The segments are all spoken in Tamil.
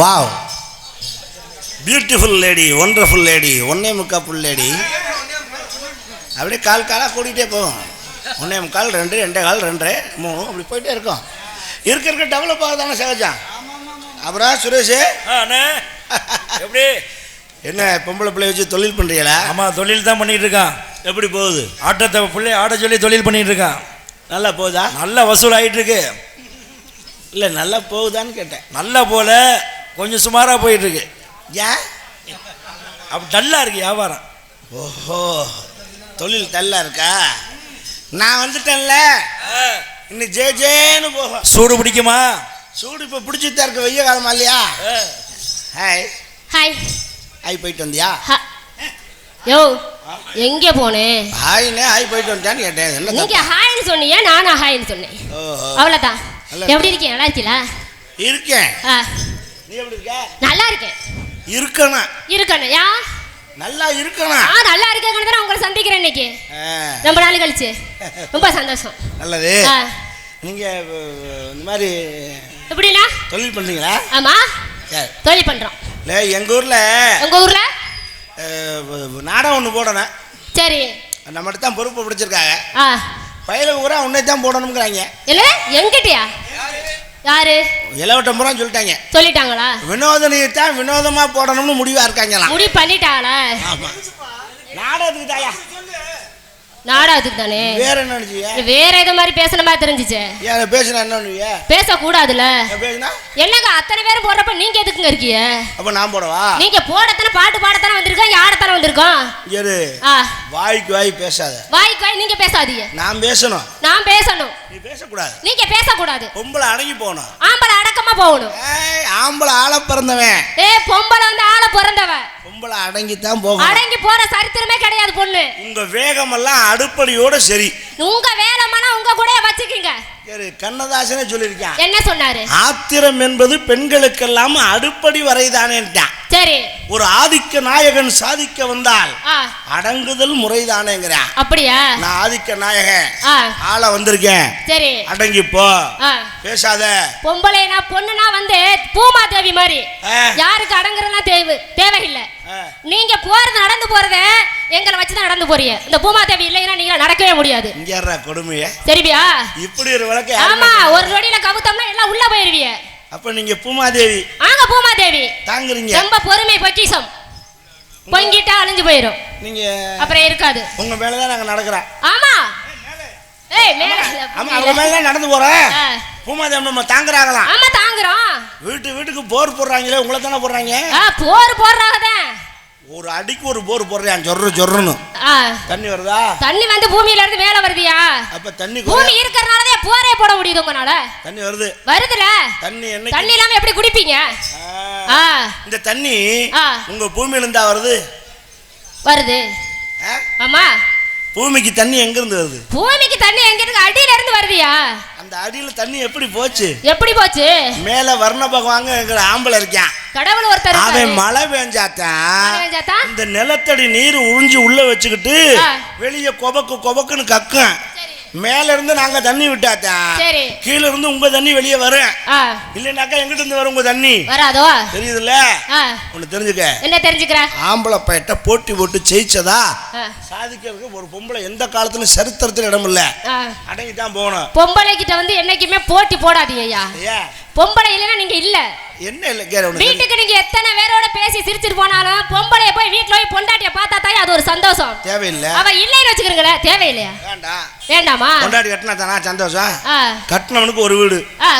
Wow beautiful lady wonderful lady ஒன்னே முக்கா புல் லேடி அப்படியே கால் காலாக கூட்டிகிட்டே போகும். ஒன்றே முக்கால் ரெண்டு ரெண்டே கால் ரெண்டு மூணு அப்படி போயிட்டே இருக்கும். இருக்க இருக்க டெவலப் ஆகுதானே சகஜம் அப்புறம் சுரேஷ். ஆ, அண்ணே. எப்படி? என்ன பொம்பளை பிள்ளை வச்சு தொழில் பண்ணுறீங்களா ஆமா தொழில் தான் பண்ணிட்டு இருக்கான். எப்படி போகுது? ஆட்டத்தை பிள்ளை ஆட சொல்லி தொழில் பண்ணிட்டு இருக்கான். நல்லா போகுதா? நல்ல வசூல் ஆயிட்டு இருக்கு. இல்லை நல்லா போகுதான்னு கேட்டேன். நல்லா போல கொஞ்சம் சுமாராக போயிட்டு இருக்கு ஏன் அப்படி டல்லா இருக்கு வியாபாரம். ஓஹோ தொழில் தள்ளா இருக்கா? நான் வந்துட்டேன்ல. இன்னும் ஜே ஜேன்னு போகும். சூடு பிடிக்குமா? சூடு இப்போ பிடிச்சிட்டு இருக்க வெய்ய காலமா இல்லையா? ஹாய். ஹாய். ஹாய் போயிட்டு வந்தியா? ஹ- யோ எங்கே போனேன் ஹாய்னே ஹாய் போயிட்டு வந்தியான்னு கேட்டேன். என்ன நீங்க ஹாய்னு சொன்னீங்க நானும் ஹாய்னு சொன்னேன். அவ்வளோதான் எப்படி இருக்கீங்க? நல்லா இருக்கீங்களா? இருக்கேன். நீ எப்படி இருக்க? நல்லா இருக்கேன். இருக்கணும் இருக்கணும். யா? நல்லா இருக்கணும் ஆ நல்லா இருக்கேன்னு தான் உங்களை சந்திக்கிறேன் இன்னைக்கு. ரொம்ப நாள் கழிச்சு. ரொம்ப சந்தோஷம். நல்லது. ஆ, நீங்கள் இந்த மாதிரி எப்படின்னா? தொழில் பண்ணுறீங்களா ஆமா. தொழில் பண்றோம். இல்லை எங்கள் ஊரில் உங்க ஊர்ல? நாடகம் ஒன்று போடணும். சரி. நம்மகிட்ட தான் பொறுப்பு பிடிச்சிருக்காங்க. பயில ஊரா உன்னை தான் போடணுங்கிறாங்க இல்ல எங்கிட்டயா? யாரு? இளவட்டம் பூரா சொல்லிட்டாங்க. சொல்லிட்டாங்களா? வினோதனியை தான் வினோதமாக போடணும்னு முடிவாக இருக்காங்களாம். முடிவு பண்ணிட்டாங்களா? ஆமாம் நாடகத்துக்கு தாயா? நாடகத்துக்கு தானே? வேற என்ன நினச்சிய? வேற எது மாதிரி பேசுன மாதிரி தெரிஞ்சுச்சு. ஏன் பேசினா என்ன பண்ணுவிய? பேசினா? என்னங்க அத்தனை பேரும் போடுறப்ப நீங்க எதுக்குங்க இருக்கீங்க? அப்போ நான் போடவா? நீங்க போடத்தானே பாட்டு பாடத்தானே வந்திருக்கோம் ஆடத்தானே வந்திருக்கோம்? ஆ. வாய்க்கு வாய் பேசாத. வாய்க்கு வாய் நீங்க பேசாதீங்க. நான் பேசணும். நான் பேசணும். நீ பேசக்கூடாது. நீங்க பேசக்கூடாது. பொம்பளை அடங்கி போகணும். ஆம்பளை அடக்கமா போகணும். ஆம்பளை ஆளை பிறந்தவன். ஏ பொம்பளை வந்து ஆளை பிறந்தவ பொம்பளை அடங்கி தான் போகணும். அடங்கி போற சரித்திரமே கிடையாது பொண்ணு. உங்க வேகமெல்லாம் அடுப்படியோட சரி. உங்க வேலைமானா உங்க கூட வச்சுக்கீங்க. கண்ணதாசனே சொல்லியிருக்கான். என்ன சொன்னாரு? ஆத்திரம் என்பது பெண்களுக்கெல்லாம் அடுப்படி வரைதானேன்ட்டான். சரி. ஒரு ஆதிக்க நாயகன் சாதிக்க வந்தால் அடங்குதல் முறைதானேங்கிறான். அப்படியா? நான் ஆதிக்க நாயகன். ஆளை வந்திருக்கேன். சரி. அடங்கி போ. பேசாத. பொம்பளைனா பொண்ணுனா வந்து பூமாதேவி மாதிரி. ஆ. யாருக்கு அடங்குறதுலாம் தேவை தேவையில்லை. நீங்க போறது நடந்து போறத எங்களை வச்சு தான் நடந்து போறீங்க. இந்த பூமாதேவி இல்லைன்னா நீங்க நடக்கவே முடியாது. இங்க கொடுமைய? சரிபியா? இப்படி ஒரு விளக்க ஆமா ஒரு நொடியில கவுத்தோம்னா எல்லாம் உள்ள போயிருவீங்க. அப்ப நீங்க பூமாதேவி. ஆங்க பூமாதேவி. தாங்குறீங்க. ரொம்ப பொறுமை பொக்கிஷம். பொங்கிட்டா அழிஞ்சு போயிரும். நீங்க அப்புறம் இருக்காது. உங்க மேலதான் நாங்க நடக்கிறோம். ஆமா. ஏய் மேல. ஆமா அவங்க மேலதான் நடந்து போறோம். பூமாதேவி நம்ம தாங்குறாங்களாம் ஆமா தாங்குறோம். வீட்டு வீட்டுக்கு போர் போடுறாங்களே உங்களை தானே போடுறாங்க? ஆ போர் போடுறாங்கதான் ஒரு அடிக்கு ஒரு போர் போடுறான் ஜொர்ரு ஜொர்ருன்னு. தண்ணி வருதா? தண்ணி வந்து பூமியில இருந்து மேல வருதியா? அப்ப தண்ணி பூமி இருக்கிறனாலதான் போரே போட முடியுது உங்களால தண்ணி வருது. வருதுல? தண்ணி என்னைக்கு? தண்ணி இல்லாம எப்படி குடிப்பீங்க? இந்த தண்ணி. உங்க பூமியில இருந்தா வருது. வருது? ஆமா. பூமிக்கு தண்ணி எங்க இருந்து வருது? பூமிக்கு தண்ணி எங்க இருக்கு அடியில இருந்து வருதியா? அந்த அடியில தண்ணி எப்படி போச்சு? எப்படி போச்சு? மேல வர்ண பகவாங்க ஆம்பளை இருக்கான். கடவுள் ஒருத்தர் அவன். மழை பெஞ்சாத்தான்? இந்த நிலத்தடி நீர் உறிஞ்சி உள்ள வச்சுக்கிட்டு. வெளிய கொபக்கு கொபக்குன்னு கக்கும். மேல இருந்து நாங்க தண்ணி விட்டாத்தான் சரி. கீழ இருந்து உங்க தண்ணி வெளியே வரும். இல்லைனாக்கா எங்கிட்ட இருந்து வரும் உங்க தண்ணி. வராதோ? தெரியுதுல்ல? ஒண்ணு தெரிஞ்சுக்க. என்ன தெரிஞ்சுக்கிற? ஆம்பளை பையட்ட போட்டி போட்டு ஜெயிச்சதா? சாதிக்கிறதுக்கு ஒரு பொம்பளை எந்த காலத்துல சரித்திரத்துல இடம் இல்ல ஆ. அடங்கி தான் போகணும். பொம்பளை கிட்ட வந்து என்னைக்குமே போட்டி போடாதீங்க ஐயா பொம்பளை இல்லைன்னா நீங்க இல்ல. என்ன இல்லை வீட்டுக்கு நீங்க எத்தனை பேரோட பேசி சிரிச்சிட்டு போனாலும் பொம்பளைய போய் வீட்டுல போய் பொண்டாட்டிய பார்த்தா தாய் அது ஒரு சந்தோஷம். தேவையில்லை. அவ இல்லைன்னு வச்சுக்கிறீங்களே தேவையில்லையா? வேண்டாம். வேண்டாமா? கொண்டாடி கட்டினா தானா சந்தோஷம்? கட்டினவனுக்கு ஒரு வீடு.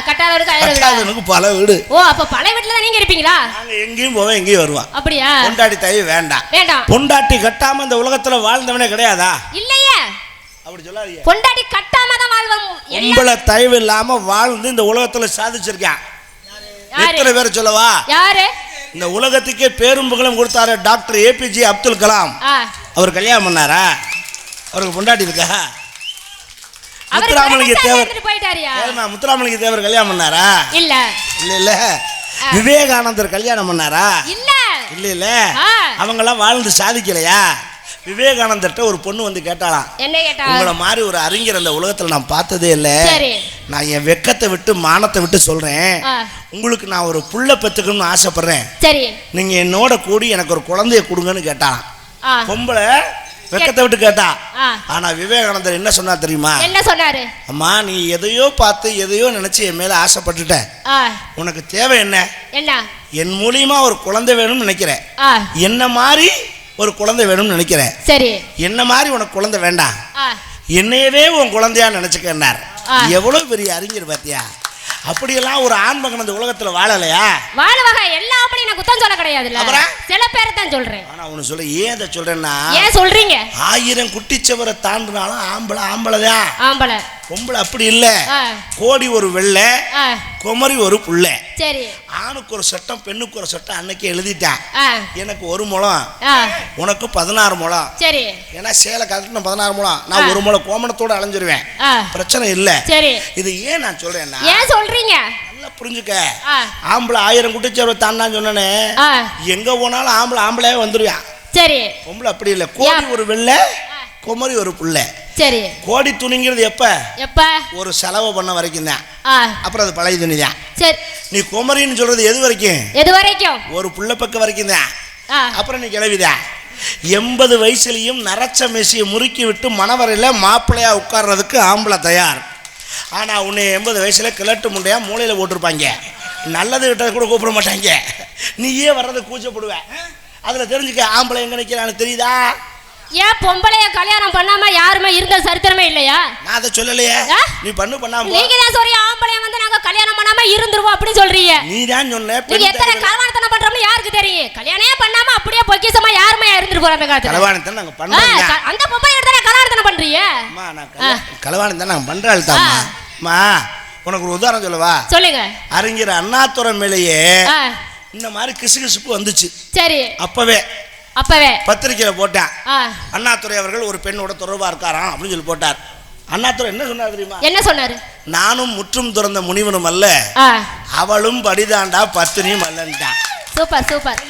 கட்டாதவனுக்கு? கட்டாதவனுக்கு பல வீடு. ஓ அப்ப பழைய வீட்டுல தான் நீங்க இருப்பீங்களா? நாங்க எங்கேயும் போவோம் எங்கேயும் வருவான் அப்படியா? பொண்டாட்டி தயவு வேண்டாம். வேண்டாம். பொண்டாட்டி கட்டாம இந்த உலகத்துல வாழ்ந்தவனே கிடையாதா? இல்லையே. அப்படி சொல்லாதீங்க. பொண்டாட்டி கட்டாம தான் வாழ்வோம் உங்களை தயவு இல்லாம வாழ்ந்து இந்த உலகத்துல சாதிச்சிருக்கான். எத்தனை பேர் சொல்லவா? யாரு? இந்த உலகத்துக்கே பேரும் புகழும் கொடுத்தாரு டாக்டர் ஏபிஜே அப்துல் கலாம். அவர் கல்யாணம் பண்ணாரா? அவருக்கு பொண்டாட்டி இருக்கா? முத்துராமலிங்க தேவர் முத்துராமலிங்க தேவர் கல்யாணம் பண்ணாரா? இல்ல. இல்ல இல்ல. விவேகானந்தர் கல்யாணம் பண்ணாரா? இல்ல. இல்ல இல்ல. அவங்கெல்லாம் வாழ்ந்து சாதிக்கலையா? விவேகானந்தர்கிட்ட ஒரு பொண்ணு வந்து கேட்டாளாம். என்ன கேட்டா உங்களை மாதிரி ஒரு அறிஞர் அந்த உலகத்துல நான் பார்த்ததே இல்ல. நான் என் வெக்கத்தை விட்டு மானத்தை விட்டு சொல்றேன். உங்களுக்கு நான் ஒரு புள்ள பெத்துக்கணும்னு ஆசைப்படுறேன். சரி. நீங்க என்னோட கூடி எனக்கு ஒரு குழந்தைய கொடுங்கன்னு கேட்டாளாம். ஆ, பொம்பளை வெக்கத்தை விட்டு கேட்டா. ஆனா விவேகானந்தர் என்ன சொன்னா தெரியுமா? என்ன சொன்னாரு? அம்மா நீ எதையோ பார்த்து எதையோ நினைச்சு என் மேல ஆசைப்பட்டுட்ட. உனக்கு தேவை என்ன? என்ன? என் மூலியமா ஒரு குழந்தை வேணும்னு நினைக்கிறேன். என்ன மாதிரி ஒரு குழந்தை வேணும்னு நினைக்கிறேன். சரி. என்ன மாதிரி உனக்கு குழந்தை வேண்டாம்? என்னையவே உன் குழந்தையா நினைச்சுக்கன்னார். எவ்வளவு பெரிய அறிஞர் பாத்தியா? அப்படியெல்லாம் ஒரு ஆண் மகன் அந்த உலகத்துல வாழலையா? வாழ வகை எல்லா அப்படியும் நான் குத்தம் சொல்ல அப்புறம்? சில பேரை தான் சொல்றேன். ஆனா உனக்கு சொல்ல ஏன் அதை சொல்றேன்னா ஏன் சொல்றீங்க? ஆயிரம் குட்டிச்சவரை தாண்டினாலும் ஆம்பளை ஆம்பளை தான் ஆம்பளை. பொம்பளை அப்படி இல்ல. கோடி ஒரு வெள்ளை குமரி ஒரு புள்ள. சரி. ஆணுக்கு ஒரு சட்டம் பெண்ணுக்கு ஒரு சட்டம் அன்னைக்கு எழுதிட்டான் எனக்கு ஒரு முழம். ஆ, உனக்கு பதினாறு முழம். சரி. ஏன்னா சேலை கட்டின பதினாறு முழம். நான். ஒரு முளை கோமணத்தோட அலைஞ்சிருவேன். பிரச்சனை இல்ல. சரி. இது ஏன் நான் சொல்றேன்னா ஏன் சொல்றீங்க? புரிஞ்சுக்க. ஆம்பளை ஆயிரம் குட்டிச்சவரை தாண்டான்னு சொன்னனே. எங்க போனாலும் ஆம்பளை ஆம்பளையே வந்துருவான் சரி. பொம்பளை அப்படி இல்லை. கோடி? ஒரு வெள்ளை குமரி ஒரு புள்ள. சரி. கோடி துணிங்கிறது எப்ப? எப்ப? ஒரு செலவு பண்ண வரைக்கும் தான். ஆ, அப்புறம் அது பழைய துணி தான். சரி. நீ குமரின்னு சொல்றது எது வரைக்கும்? எது வரைக்கும்? ஒரு புள்ள பக்கம் வரைக்கும் தான். ஆ, அப்புறம் நீ கிளவிதான் எண்பது வயசுலயும் நரச்ச மெசியை முறுக்கி விட்டு மணவரையில் மாப்பிள்ளையா உட்கார்றதுக்கு ஆம்பளை தயார். ஆனா உன்னை எண்பது வயசுல கிழட்டு முண்டையா மூளையில போட்டிருப்பாங்க. நல்லது கிட்ட கூட கூப்பிட மாட்டாங்க. நீயே வர்றது கூச்சப்படுவ. அதுல தெரிஞ்சுக்க ஆம்பளை எங்க நிக்கிறான்னு தெரியுதா? ஏன் பொம்பளைய கல்யாணம் பண்ணாம யாருமே இருந்த சரித்திரமே இல்லையா? நான் அதை சொல்லலையே? நீ பண்ணு பண்ணாம. நீங்க தான் சொல்றீங்க ஆம்பளைய வந்து நாங்க கல்யாணம் பண்ணாம இருந்துருவோம் அப்படின்னு சொல்றீங்க. நீ தான் சொன்ன நீங்க எத்தனை கல்யாணத்தனம் பண்றோம்னு யாருக்கு தெரியும்? கல்யாணமே பண்ணாம அப்படியே பொக்கிசமா யாருமே இருந்துட்டு போற அந்த காலத்துல? களவாணி தான் நாங்க க- அந்த பொம்பளை தானே கல்யாணத்தனம் பண்றீங்க? அம்மா நான் களவாணி தான் நாங்க பண்றாள் அம்மா உனக்கு ஒரு உதாரணம் சொல்லவா? சொல்லுங்க. அறிஞர் அண்ணாதுரை மேலேயே இந்த மாதிரி கிசுகிசுப்பு வந்துச்சு. சரி. அப்பவே. அப்பவே. பத்திரிக்கையில போட்டேன். அண்ணாதுரை அவர்கள் ஒரு பெண்ணோட தொடர்பா இருக்காராம் அப்படின்னு சொல்லி போட்டார். அண்ணாதுரை என்ன சொன்னார் தெரியுமா? என்ன சொன்னாரு? நானும் முற்றும் துறந்த முனிவனும் அல்ல அவளும் படிதாண்டா பத்தினியும் அல்லன்ட்டான். Super super.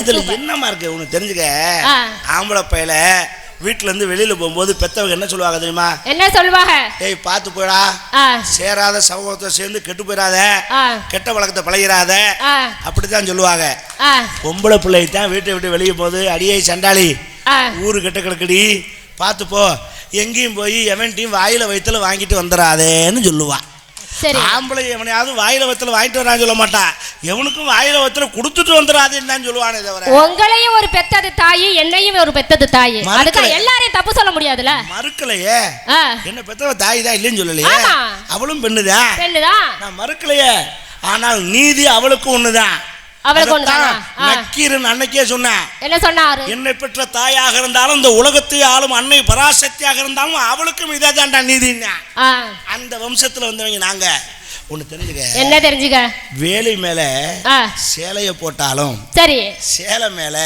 இதுல என்னமா இருக்கு உனக்கு தெரிஞ்சுக்க. ஆம்பளை பையல வீட்டுல இருந்து வெளியில போகும்போது பெத்தவங்க என்ன சொல்லுவாங்க தெரியுமா? என்ன சொல்லுவாங்க? ஏய் பார்த்து போடா ஆ, சேராத சமூகத்தை சேர்ந்து கெட்டு போயிடாத. கெட்ட வழக்கத்தை பழகிறாத. அப்படித்தான் சொல்லுவாங்க. பொம்பளை பிள்ளை தான் வீட்டை விட்டு வெளியே போகுது அடியே சண்டாளி. ஊரு கெட்ட கிடக்கடி. பார்த்து போ. எங்கேயும் போய் எவன்ட்டையும் வாயில வயித்துல வாங்கிட்டு வந்துடாதேன்னு சொல்லுவான் ஆம்பளை எவனையாவது வாயில வயித்துல வாங்கிட்டு வரான்னு சொல்ல மாட்டான் எவனுக்கும் வாயில வயித்துல கொடுத்துட்டு வந்துடாதேன்னு தான் சொல்லுவானே தவிர. உங்களையும் ஒரு பெத்தது தாயி என்னையும் ஒரு பெத்தது தாயி. மறக்கல. அதுக்கு எல்லாரையும் தப்பு சொல்ல முடியாதுல்ல? மறுக்கலையே. என்ன பெத்தவ தாய் தான் இல்லைன்னு சொல்லலையே. அவளும் பெண்ணுதான் பெண்ணுதான் நான் மறுக்கலையே. ஆனால் நீதி அவளுக்கு ஒண்ணுதான். நக்கீரன் அன்னைக்கே சொன்னேன் என்ன சொன்னாரு? என்னை பெற்ற தாயாக இருந்தாலும் இந்த உலகத்தை ஆளும் அன்னை பராசக்தியாக இருந்தாலும் அவளுக்கும் இதே நீதின்னா? ஆ, அந்த வம்சத்துல வந்தவங்க நாங்க. ஒண்ணு தெரிஞ்சுக்க. என்ன தெரிஞ்சுக்க? வேலி மேல சேலைய போட்டாலும் சரி. சேலை மேல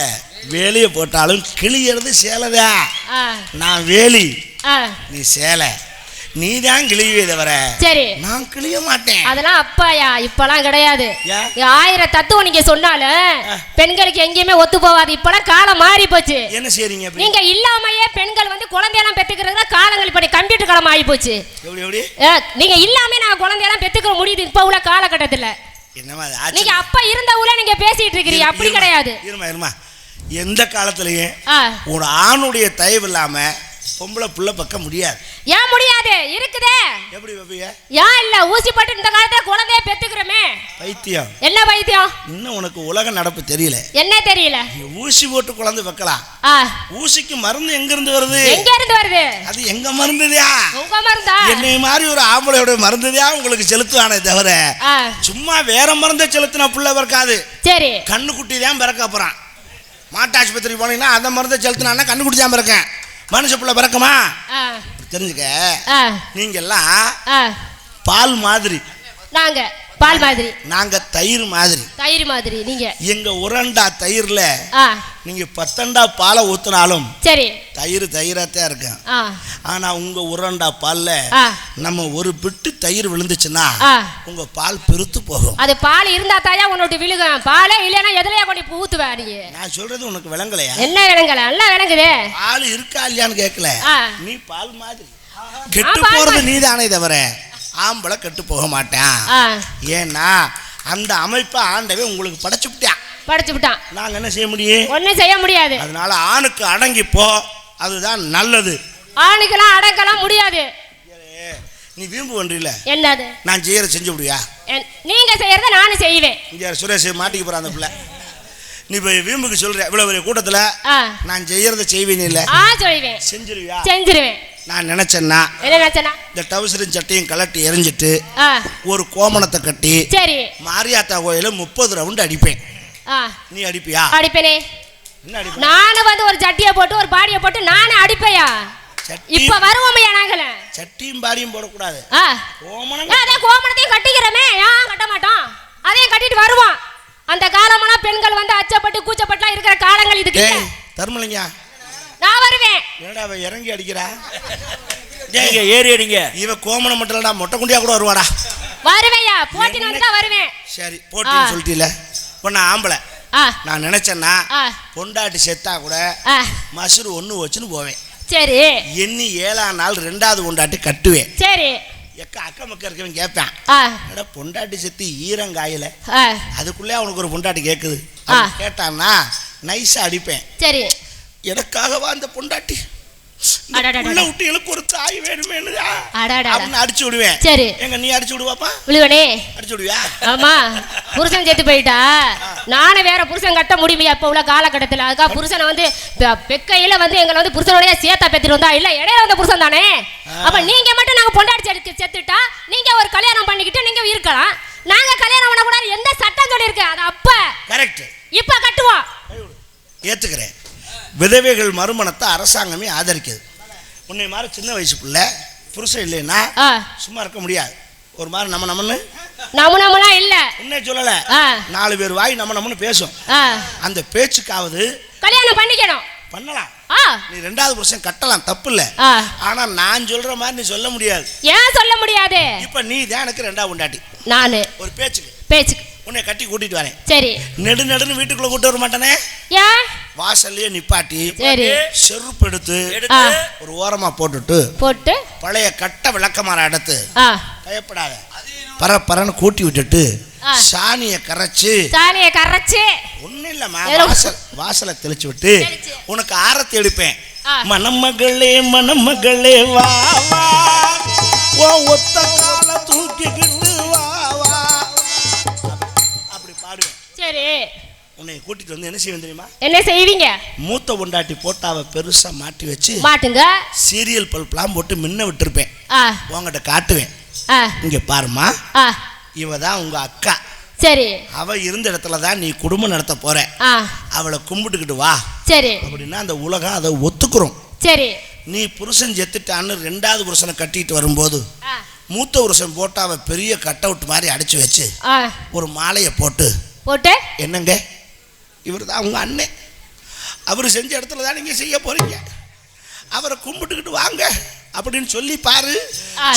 வேலிய போட்டாலும் கிளியறது சேலைதான். நான் வேலி நீ சேலை. நீ தான் கிளியுவே தவிர சரி. நான் கிளிய மாட்டேன். அதெல்லாம் அப்பாயா இப்பெல்லாம் கிடையாது? ஆயிரம் தத்துவம் நீங்க சொன்னாலும் பெண்களுக்கு எங்கேயுமே ஒத்து போகாது. இப்பெல்லாம் காலம் மாறி போச்சு. என்ன செய்றீங்க நீங்க இல்லாமயே பெண்கள் வந்து குழந்தையெல்லாம் பெத்துக்கிறதுல காலங்கள் இப்படி கம்ப்யூட்டர் காலம் ஆகி போச்சு. நீங்க இல்லாம நான் குழந்தையெல்லாம் பெத்துக்க முடியுது இப்ப உள்ள காலகட்டத்துல. நீங்க. அப்ப இருந்த ஊர்ல நீங்க பேசிட்டு இருக்கிறீங்க. அப்படி கிடையாது. எந்த காலத்திலையும் ஒரு ஆணுடைய தயவு இல்லாம பொம்பளை புள்ள பக்கம் முடியாது. ஏன் முடியாது? இருக்குதே. எப்படி வைப்பீங்க ஏன் இல்ல ஊசி போட்டு இந்த காலத்துல குழந்தைய பெத்துக்கிறோமே. பைத்தியம். என்ன வைத்தியம் இன்னும் உனக்கு உலக நடப்பு தெரியல. என்ன தெரியல? ஊசி போட்டு குழந்தை வைக்கலாம். ஊசிக்கு மருந்து எங்க இருந்து வருது? எங்க இருந்து வருது? அது எங்க மருந்துதியா உங்க மருந்தா? என்னை மாதிரி ஒரு ஆம்பளையோட மருந்துதியா உங்களுக்கு செலுத்துவானே தவிர சும்மா வேற மருந்தை செலுத்தின புள்ள பிறக்காது. சரி. கண்ணுக்குட்டி தான் பிறக்க போறான். மாட்டு ஆஸ்பத்திரி போனீங்கன்னா அந்த மருந்தை செலுத்தினா கண்ணுக்குட்டி தான் பிறக்கேன் மனுஷ புள்ள பிறக்குமா? தெரிஞ்சுக்க. நீங்க எல்லாம். பால் மாதிரி. நாங்க. பால் மாதிரி. நாங்க தயிர் மாதிரி. தயிர் மாதிரி நீங்க. எங்க உரண்டா தயிர்ல நீங்க பத்தண்டா பாலை ஊத்துனாலும் சரி. தயிர் தயிராத்தான் இருக்கும். ஆனா உங்க உரண்டா பால்ல நம்ம ஒரு பிட்டு தயிர் விழுந்துச்சுன்னா உங்க பால் பெருத்து போகும். அது பால் இருந்தா தாயா உன்னோட விழுகும். பாலே இல்லைன்னா எதுலயா கொண்டு ஊத்துவ நீ? நான் சொல்றது உனக்கு விளங்கலையா? என்ன விளங்கல? நல்லா விளங்குதே. பால் இருக்கா இல்லையான்னு கேட்கல. நீ பால் மாதிரி. கெட்டு போறது. நீதானே தவிர ஆம்பளை கெட்டு போக மாட்டான். ஏன்னா அந்த அமைப்பை ஆண்டவே உங்களுக்கு படைச்சுட்டான் படிச்சு விட்டான். நாங்க என்ன செய்ய முடியும்? ஒண்ணும் செய்ய முடியாது. அதனால ஆணுக்கு அடங்கி போ. அதுதான் நல்லது. ஆணுக்கெல்லாம் அடக்கலாம் முடியாது. நீ வீம்பு பண்றீல என்னது? நான் செய்யற செஞ்சு விடுவியா? நீங்க செய்யறத நானும் செய்வேன். இங்க சுரேஷ் மாட்டிக்க போற அந்த பிள்ளை. நீ இப்போ வீம்புக்கு சொல்ற இவ்வளவு பெரிய கூட்டத்துல நான் செய்யறத செய்வேன் இல்ல. செஞ்சிருவியா? செஞ்சிருவேன். நான் நினைச்சேன்னா இந்த டவுசரும் சட்டையும் கலட்டி எரிஞ்சிட்டு ஒரு கோமணத்தை கட்டி சரி. மாரியாத்தா கோயில முப்பது ரவுண்டு அடிப்பேன். நீ அடிப்பியா? அடிப்பேனே. நானும் வந்து ஒரு சட்டியை போட்டு ஒரு பாடியை போட்டு நானும் அடிப்பையா? இப்ப வருவோமையா நாங்கள? சட்டியும் பாடியும் போடக்கூடாது. கோமணம் அதே கோமணத்தையும் கட்டிக்கிறோமே. ஏன் கட்ட மாட்டோம்? அதையும் கட்டிட்டு வருவோம். அந்த காலமெல்லாம் பெண்கள் வந்து அச்சப்பட்டு கூச்சப்பட்டுலாம் இருக்கிற காலங்கள் இதுக்கு தர்மலிங்கா நான் வருவேன். என்னடா அவ இறங்கி அடிக்கிறா? நீங்க ஏறி அடிங்க. இவ கோமணம் மட்டும் இல்லடா மொட்டை குண்டியா கூட வருவாடா. வருவேயா போட்டின்னு வந்து தான் வருவேன். சரி போட்டின்னு. சொல்லிட்டீல. இப்போ நான் ஆம்பளை. நான் நினைச்சேன்னா பொண்டாட்டி செத்தா கூட ஆ. மசுறு ஒன்று வச்சுன்னு போவேன். சரி. எண்ணி ஏழாம் நாள் ரெண்டாவது பொண்டாட்டி கட்டுவேன். சரி. எக்க அக்கம் பக்கம் இருக்கவன் கேட்பேன். எடா பொண்டாட்டி செத்து ஈரங்காயில. அதுக்குள்ளே அவனுக்கு ஒரு பொண்டாட்டி கேட்குது கேட்டான்னா நைஸா அடிப்பேன். சரி. எனக்காகவா அந்த பொண்டாட்டி? அடடடட. புள்ள குட்டிகளுக்கு ஒரு தாய் அப்படின்னு அடிச்சு விடுவேன். சரி. எங்க நீ அடிச்சு விடுவாப்பா? விழுவனே அடிச்சு விடுவியா? ஆமா. புருஷன் செத்து போயிட்டா? நானும் வேற புருஷன் கட்ட முடியுமையா இப்ப உள்ள காலகட்டத்துல? அதுக்காக புருஷனை வந்து பெக்கையில வந்து எங்களை வந்து புருஷனோடய சேர்த்தா பெத்துட்டு வந்தா? இல்ல இடையில வந்த புருஷன் தானே? அப்ப நீங்க மட்டும் நாங்க பொண்டாடி செடுக்கு செத்துட்டா நீங்க ஒரு கல்யாணம் பண்ணிக்கிட்டு நீங்க இருக்கலாம். நாங்க கல்யாணம் பண்ணக்கூடாது. எந்த சட்டம் சொல்லியிருக்கு? அது அப்ப. கரெக்ட் இப்ப கட்டுவோம். ஏத்துக்கிறேன். விதவைகள் மறுமணத்தை அரசாங்கமே ஆதரிக்குது. உன்னை மாதிரி சின்ன வயசு பிள்ளை புருஷன் இல்லைன்னா சும்மா இருக்க முடியாது. ஒரு மாதிரி நம்ம நம்மன்னு? நம்ம நம்மலாம் இல்ல. உன்னே சொல்லல. நாலு பேர் வாய் நம்ம நம்மன்னு பேசும். அந்த பேச்சுக்காவது கல்யாணம் பண்ணிக்கணும். பண்ணலாம். நீ ரெண்டாவது புருஷன் கட்டலாம் தப்பு இல்லை. ஆனா நான் சொல்ற மாதிரி நீ சொல்ல முடியாது. ஏன் சொல்ல முடியாது? இப்ப நீ தான் எனக்கு ரெண்டாவது உண்டாட்டி நானு. ஒரு பேச்சுக்கு. பேச்சுக்கு. உன்னை கட்டி கூட்டிட்டு வரேன். சரி. நெடு நெடுன்னு வீட்டுக்குள்ள கூட்டு வர மாட்டானே? வாசல்லையே நிப்பாட்டி சரி. செருப்பு எடுத்து. ஒரு ஓரமா போட்டுட்டு போட்டு. பழைய கட்ட விளக்கமாற எடுத்து பயப்படாத. பர பரன்னு கூட்டி விட்டுட்டு. சாணியை கரைச்சு சாணியை கரைச்சு. ஒன்றும் இல்லைம்மா வாசல் வாசலை தெளிச்சு விட்டு. உனக்கு ஆரத்தி எடுப்பேன். மணமகளே மணமகளே வா வா. ஒத்த கால தூக்கிக்கிட்டு சரி உன்னை கூட்டிட்டு வந்து என்ன செய்வேன் தெரியுமா? என்ன செய்வீங்க? மூத்த பொண்டாட்டி போட்டாவை பெருசா மாட்டி வச்சு மாட்டுங்க. சீரியல் பல்ப்லாம் போட்டு மின்ன விட்டுருப்பேன். உங்ககிட்ட காட்டுவேன். இங்க பாருமா இவ தான் உங்க அக்கா. சரி. அவ இருந்த இடத்துல தான் நீ குடும்பம் நடத்த போற. அவளை கும்பிட்டுக்கிட்டு வா. சரி. அப்படின்னா அந்த உலகம் அதை ஒத்துக்கிறோம் சரி. நீ புருஷன் செத்துட்டான்னு ரெண்டாவது புருஷனை கட்டிட்டு வரும்போது மூத்த புருஷன் போட்டு அவ பெரிய கட் அவுட் மாதிரி அடிச்சு வச்சு ஒரு மாலையை போட்டு போட்டு? என்னங்க? இவர் தான் உங்க அண்ணன் அவர் செஞ்ச இடத்துல தான் நீங்க செய்ய போறீங்க. அவரை கும்பிட்டுக்கிட்டு வாங்க அப்படின்னு சொல்லி பாரு.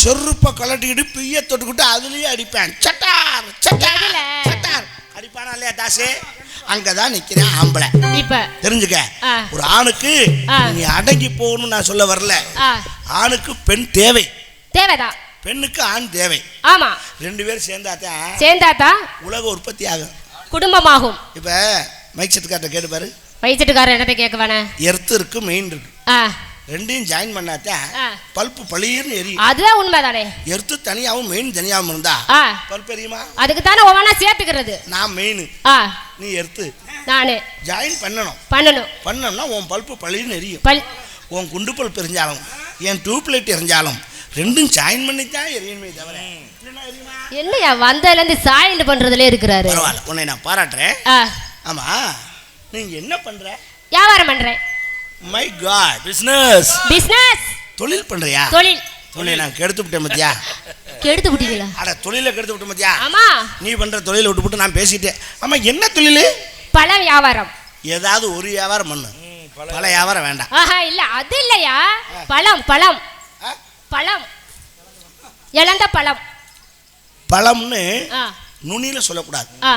சொருப்ப கலட்டிக்கிட்டு பிய்ய தொட்டுக்கிட்டு அதுலயே அடிப்பேன். சட்டார் சட்டார்? சட்டார். அடிப்பானா இல்லையா தாசே? அங்கதான் நிக்கிறேன் ஆம்பளை. இப்ப? தெரிஞ்சுக்க. ஒரு ஆணுக்கு. நீ அடங்கி போகணும்னு நான் சொல்ல வரல. ஆணுக்கு பெண் தேவை. தேவைதான் பெண்ணுக்கு ஆண் தேவை. ஆமா. ரெண்டு பேரும் சேர்ந்தாதான் சேர்ந்தாதான் உலக உற்பத்தி ஆகும். குடும்பமாகும். இப்ப மைக் செட்டுக்கார்ட்ட கேட்டு பாரு. வயிற்றுக்காரர் என்னத்தை கேட்க வேணாம் எர்த்து இருக்கு மெயின் இருக்கு ரெண்டையும் ஜாயின் பண்ணாதான் ஆ. பல்ப்பு பளிர்னு எரியும். அதுதான் உண்மைதானே? எர்த்து தனியாகவும் மெயின் தனியாகவும் இருந்தா பல்ப் எரியுமா? அதுக்கு தானே ஒவ்வொன்றா சேர்த்துக்கிறது. நான் மெயின் நீ எர்த்து. நானு. ஜாயின் பண்ணணும். பண்ணணும். பண்ணோம்னா உன் பல்ப்பு பளிர்னு எரியும். உன் குண்டு பல்ப் எரிஞ்சாலும் என் டியூப் லைட் எரிஞ்சாலும் ரெண்டும் ஜாயின் பண்ணி தான் எரியுமே தவிர? என்னையா வந்ததுலேருந்து சாயிண்ட் பண்றதுல இருக்கிறாரு. பரவாயில்ல உன்னை நான் பாராட்டுறேன். ஆமா. நீங்க என்ன பண்ற? வியாபாரம் பண்றேன். மை காட் பிசினஸ் பிசினஸ் தொழில் பண்றியா? தொழில். உன்னை நான் கெடுத்து விட்டேன் மத்தியா கெடுத்து விட்டீங்களா? அட தொழிலை கெடுத்து விட்டேன் மத்தியா ஆமா. நீ பண்ற தொழிலை விட்டுவிட்டு நான் பேசிட்டேன். ஆமா என்ன தொழில்? பழ வியாபாரம். ஏதாவது ஒரு வியாபாரம் பண்ணு. பல பல வியாபாரம் வேண்டாம். ஆஹா இல்ல அது இல்லையா? பழம் பழம்? பழம். இழந்த பழம். பழம்னு ஆ. நுனியில சொல்லக்கூடாது. ஆ.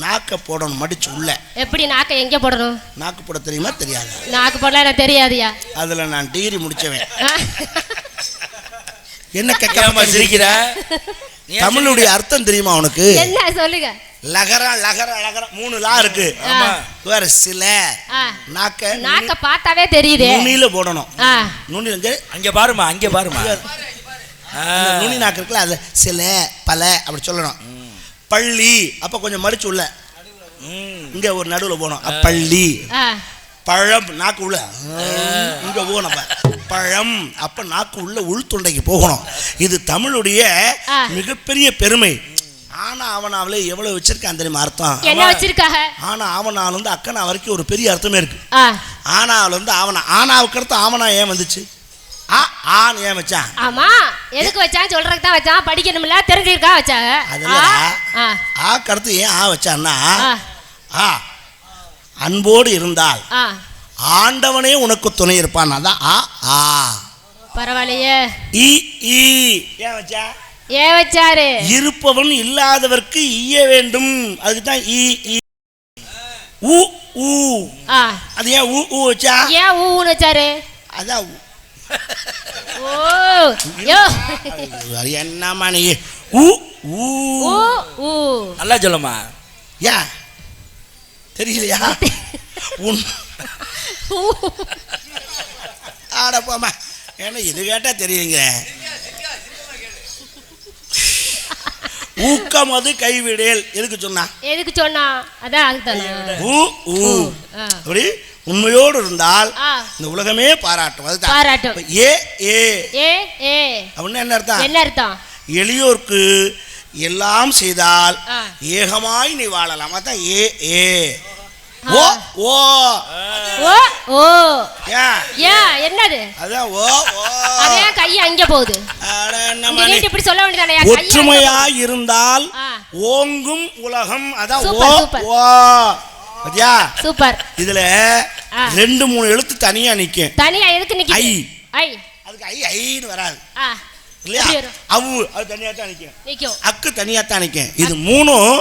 நாக்க போடணும் மடிச்சு உள்ள. எப்படி நாக்கை எங்க போடணும்? நாக்கு போட தெரியுமா? தெரியாது. நாக்கு போடலாம் எனக்கு தெரியாதுயா? அதுல நான் டிகிரி முடிச்சவன். என்ன ஏம்மா கேட்க சிரிக்கிற தமிழுடைய அர்த்தம் தெரியுமா உனக்கு? என்ன சொல்லுங்க? லகரா லகர லகர. மூணு லா இருக்கு. ஆமா. வேற சில. நாக்க நாக்க பார்த்தாவே தெரியுது. நுனியில போடணும். நுனி வந்து அங்க பாருமா அங்க பாருமா நுனி நாக்கு இருக்குல்ல அது சில பல அப்படி சொல்லணும். பள்ளி அப்ப கொஞ்சம் மடிச்சு உள்ள. ம். இங்க ஒரு நடுவுல போகணும். அ, பள்ளி பழம் நாக்கு உள்ள. இங்க போகணும் பழம் அப்ப நாக்கு உள்ள உள்தொண்டைக்கு போகணும். இது தமிழுடைய. மிகப்பெரிய பெருமை. ஆனா அவனாவிலே எவ்வளவு வச்சிருக்கான் தெரியுமா அர்த்தம்? என்ன வச்சிருக்காக ஆனா ஆவனால் வந்து அக்கனா வரைக்கும் ஒரு பெரிய அர்த்தமே இருக்கு. ஆ. ஆனாவில் வந்து ஆவனா ஆனாவுக்கு அடுத்து ஆவனா ஏன் வந்துச்சு? ஆ ஆன் ஏன் வச்சான்? ஆமா. எதுக்கு வச்சான் சொல்றதுக்கு தான் வச்சான். படிக்கணும்ல தெரிஞ்சிருக்கா வச்சாங்க. அதுலடா. ஆ ஆக்கு அடுத்து ஏன் ஆ வச்சான்னா ஆ. அன்போடு இருந்தால் ஆண்டவனே உனக்கு துணை இருப்பான். அதான் ஆ ஆ. பரவாயில்லையே. இ ஈ. ஏன் வச்சா ஏன் வச்சாரு? இருப்பவன் இல்லாதவர்க்கு ஈய வேண்டும். அதுக்கு தான் ஈ. உ ஊ. ஆ. அது ஏன் ஊ ஊ வச்சா? ஏன் ஊன்னு வச்சாரு? அதான் ஊ. ஓ யோ. அது என்னம்மா நீ ஊ ஊ. ஊ ஊ. நல்லா சொல்லுமா யா. தெரியலையா? உன். ஊ. ஆட போமா ஏன்னா இது கேட்டா தெரியுங்க. ஊக்கம் அது கைவிடேல். எதுக்கு சொன்னா? எதுக்கு சொன்னா? அதான். அப்படி உண்மையோடு இருந்தால் இந்த உலகமே பாராட்டும். அதுதான். பாராட்டும். ஏ ஏ. ஏ ஏ. அப்படின்னு என்ன அர்த்தம்? என்ன அர்த்தம்? எளியோர்க்கு எல்லாம் செய்தால். ஏகமாய் நீ வாழலாம். அதான் ஏ ஏ. ஓ ஓ. ஓ ஓ. ஏன் என்னது? அதான் ஓ ஓ. அதே கை அங்க போகுது? அட இங்க என்னம்மா நீ? நீட்டு இப்படி சொல்ல வேண்டியதானே? கை ஒற்றுமையாய் இருந்தால். ஓங்கும் உலகம். அதான் ஓ. ஓ. பாத்தியா? சூப்பர். இதுல. ரெண்டு மூணு எழுத்து தனியா நிக்கும். தனியா எதுக்கு நிக்குது. ஐ. ஐ. அதுக்கு ஐ ஐன்னு வராது. இல்லையா? அவு அது தனியா தான் நிக்கும். நிக்கும். அக்கு தனியா தான் நிக்கும். இது மூணும்.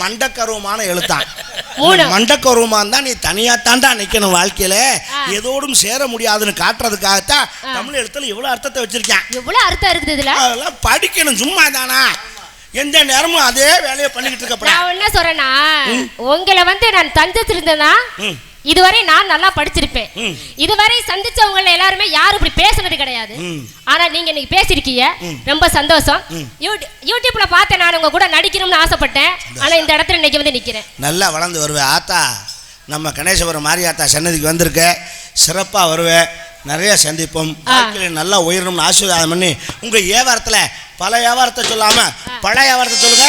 மண்டக்கருவமான எழுத்தான். மண்டக்கருவமா இருந்தா நீ தனியா தாண்டா நிக்கணும் வாழ்க்கையில. எதோடும் சேர முடியாதுன்னு காட்டுறதுக்காகத்தான். தமிழ் எழுத்துல இவ்வளவு அர்த்தத்தை வச்சிருக்கேன். எவ்வளவு அர்த்தம் இருக்குது இதுல? அதெல்லாம் படிக்கணும் சும்மா தானா எந்த நேரமும் அதே வேலையை பண்ணிக்கிட்டு இருக்கப்படா நான் என்ன சொல்றேன்னா உங்களை வந்து நான் சந்திச்சிருந்தேன்னா ம். இதுவரை நான் நல்லா படிச்சிருப்பேன். இதுவரை சந்திச்சவங்க எல்லாருமே யாரும் இப்படி பேசுனது கிடையாது. ஆனா நீங்க இன்னைக்கு பேசிருக்கீங்க. ரொம்ப சந்தோஷம். யூடியூப்ல பார்த்தேன் நான் உங்க கூட நடிக்கணும்னு ஆசைப்பட்டேன். ஆனா இந்த இடத்துல இன்னைக்கு வந்து நிக்கிறேன். நல்லா வளர்ந்து வருவேன். ஆத்தா நம்ம கணேசபுரம் மாரியாத்தா சன்னதிக்கு வந்திருக்க. சிறப்பாக வருவேன். நிறைய சந்திப்போம். நல்லா உயரணும்னு ஆசீர்வாதம் பண்ணி உங்க வியாபாரத்துல பல வியாபாரத்தை சொல்லாம பல வியாபாரத்தை சொல்லுங்க.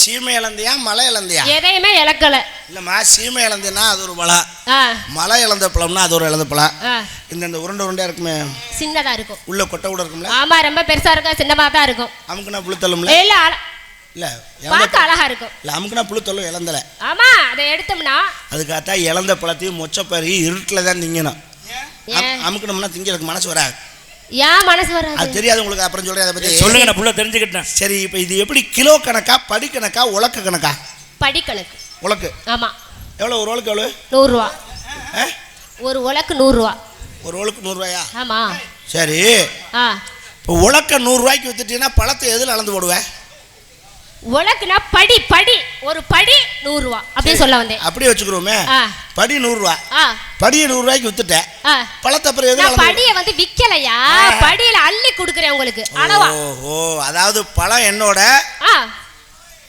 சீமை இழந்தியா மலை இழந்தியா? எதையுமே இழக்கல. இல்லைம்மா சீமை இழந்தேன்னா அது ஒரு பழம் மலை இழந்த பழம்னா அது ஒரு இழந்த பழம். இந்த இந்த உருண்டை உருண்டையா இருக்குமே? சின்னதா இருக்கும். உள்ள கொட்டை கூட இருக்கும்ல? ஆமா ரொம்ப பெருசா இருக்கும் சின்னமா தான் இருக்கும். அமுக்குனா புழு தள்ளும்ல இல்ல இல்ல பார்க்க அழகா இருக்கும். இல்லை அமுக்குனா புழு தள்ளும் இழந்தல. ஆமா அதை எடுத்தோம்னா அதுக்காகத்தான் இழந்த பழத்தையும் மொச்சப்பறி இருட்டில் தான் திங்கணும். அமுக்கணும்னா திங்கிறதுக்கு மனசு வராது. ஏன் மனசு அது வராது தெரியாது உங்களுக்கு அப்புறம் சொல்றேன் அதை பத்தி. சொல்லுங்க நான் புள்ள தெரிஞ்சுக்கிட்டேன். சரி இப்போ இது எப்படி கிலோ கணக்கா படி கணக்கா உலக்கு கணக்கா? படிக்கணக்கு உலக்கு. ஆமா. எவ்வளோ ஒரு உலக்கு எவ்வளோ நூறுரூவா. ஆ? ஒரு உலக்கு நூறுரூவா. ஒரு உலக்கு நூறுரூவாயா? ஆமா. சரி. ஆ. இப்போ உலக்க நூறுரூவாய்க்கு வித்துட்டீங்கன்னா பழத்தை எதில் அளந்து போடுவேன் உலக்குனா படி படி. ஒரு படி நூறுரூவா. அப்படின்னு சொல்ல வந்தேன். அப்படியே வச்சுக்கிறோமே. படி நூறுரூவா. ஆ. படியை நூறுரூவாய்க்கு வித்துட்டேன். ஆ. பழத்தை அப்புறம் அளந்து படியை வந்து விக்கலையா? படியில அள்ளி கொடுக்குறேன் உங்களுக்கு. அளவா ஓஹோ. அதாவது பழம் என்னோட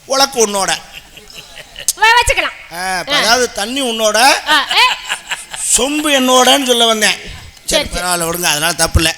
உலக்கு உன்னோட. வச்சுக்கலாம். அதாவது தண்ணி உன்னோட சொம்பு என்னோடன்னு சொல்ல வந்தேன். சரி. பரவாயில்ல விடுங்க. அதனால தப்பு இல்லை.